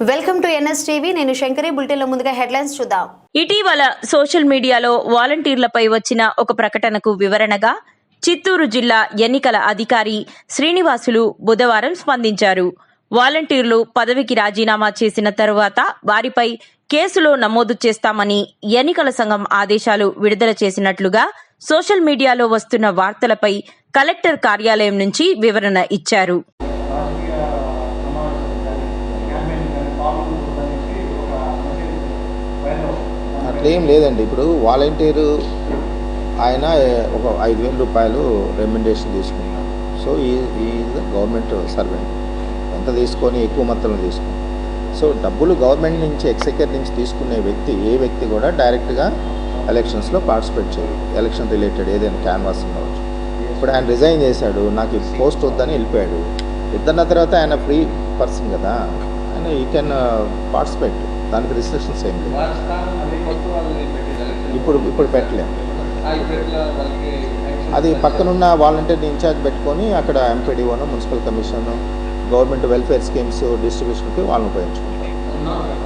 Welcome to NS TV. నేను శంకరి. బులెటిన్లో ముందుగా హెడ్లైన్స్ చూద్దాం. ఇటీవల సోషల్ మీడియాలో వాలంటీర్లపై వచ్చిన ఒక ప్రకటనకు వివరణగా చిత్తూరు జిల్లా ఎన్నికల అధికారి శ్రీనివాసులు బుధవారం స్పందించారు. వాలంటీర్లు పదవికి రాజీనామా చేసిన తరువాత వారిపై కేసులో నమోదు చేస్తామని ఎన్నికల సంఘం ఆదేశాలు విడుదల చేసినట్లుగా సోషల్ మీడియాలో వస్తున్న వార్తలపై కలెక్టర్ కార్యాలయం నుంచి వివరణ ఇచ్చారు. అవుతుంది. అట్లేం లేదండి. ఇప్పుడు వాలంటీరు ఆయన ఒక ఐదు వేల రూపాయలు రెమ్యునరేషన్ తీసుకున్నాడు సో ఈ ఈజ్ గవర్నమెంట్ సర్వెంట్ ఎంత తీసుకొని ఎక్కువ మొత్తంలో తీసుకుని సో డబ్బులు గవర్నమెంట్ నుంచి ఎక్సెకర్ నుంచి తీసుకునే వ్యక్తి ఏ వ్యక్తి కూడా డైరెక్ట్గా ఎలక్షన్స్లో పార్టిసిపేట్ చేయదు ఎలక్షన్ రిలేటెడ్ ఏదైనా క్యాన్వాస్ ఉండవచ్చు. ఇప్పుడు ఆయన రిజైన్ చేశాడు నాకు ఈ పోస్ట్ వద్దని వెళ్ళిపోయాడు. ఇద్దరిన తర్వాత ఆయన ఫ్రీ పర్సన్ కదా ఆయన ఈ కెన్ పార్టిసిపేట్. దానికి రిస్ట్రిక్షన్స్ ఏం లేదు ఇప్పుడు ఇప్పుడు పెట్టలేము అది పక్కనున్న వాలంటీర్ ఇన్ఛార్జ్ పెట్టుకొని అక్కడ ఎంపీడీఓను municipal commission government welfare schemes డిస్ట్రిబ్యూషన్కి వాళ్ళని ఉపయోగించుకుంటారు